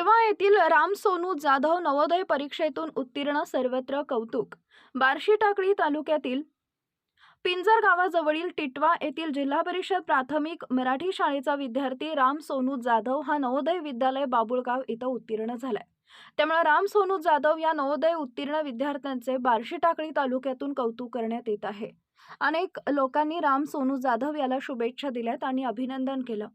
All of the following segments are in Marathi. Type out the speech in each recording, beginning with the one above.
टिटवा येथील राम सोनू जाधव नवोदय परीक्षेतून उत्तीर्ण सर्वत्र कौतुक. बार्शी टाकळी तालुक्यातील पिंजर गावाजवळील टिटवा येथील जिल्हा परिषद प्राथमिक मराठी शाळेचा विद्यार्थी राम सोनू जाधव हा नवोदय विद्यालय बाबुळगाव इथं उत्तीर्ण झालाय. त्यामुळे राम सोनू जाधव या नवोदय उत्तीर्ण विद्यार्थ्यांचे बार्शी टाकळी तालुक्यातून कौतुक करण्यात येत आहे. अनेक लोकांनी राम सोनू जाधव याला शुभेच्छा दिल्यात आणि अभिनंदन केलं.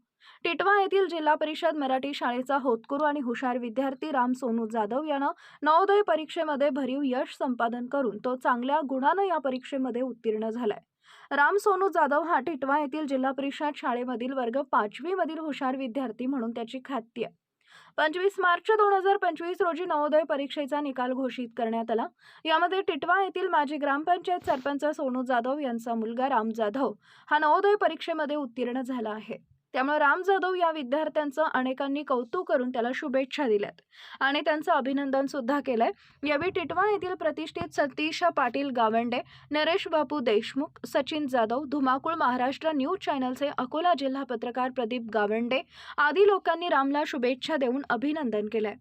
टिटवा येथील जिल्हा परिषद मराठी शाळेचा होतकरू आणि हुशार विद्यार्थी राम सोनू जाधव यानं नवोदय परीक्षेमध्ये भरीव यश संपादन करून तो चांगल्या गुणानं या परीक्षेमध्ये उत्तीर्ण झालाय. राम सोनू जाधव हा टिटवा येथील जिल्हा परिषद शाळेमधील वर्ग पाचवी मधील हुशार विद्यार्थी म्हणून त्याची ख्याती आहे. पंचवीस मार्च दोन हजार पंचवीस रोजी नवोदय परीक्षेचा निकाल घोषित करण्यात आला. यामध्ये टिटवा येथील माजी ग्रामपंचायत सरपंच सोनू जाधव यांचा मुलगा राम जाधव हा नवोदय परीक्षेमध्ये उत्तीर्ण झाला आहे. त्यामुळे राम जाधव या विद्यार्थ्यांचं अनेकांनी कौतुक करून त्याला शुभेच्छा दिल्यात. आणि त्यांचं अभिनंदन सुद्धा केलंय. यावेळी टिटवा येथील प्रतिष्ठित सतीश पाटील गावंडे नरेश बापू देशमुख सचिन जाधव धुमाकूळ महाराष्ट्र न्यूज चॅनलचे अकोला जिल्हा पत्रकार प्रदीप गावंडे आदी लोकांनी रामला शुभेच्छा देऊन अभिनंदन केलंय.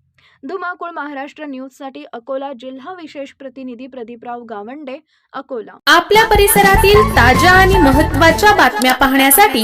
धुमाकूळ महाराष्ट्र न्यूजसाठी अकोला जिल्हा विशेष प्रतिनिधी प्रदीपराव गावंडे अकोला. आपल्या परिसरातील ताज्या आणि महत्त्वाच्या बातम्या पाहण्यासाठी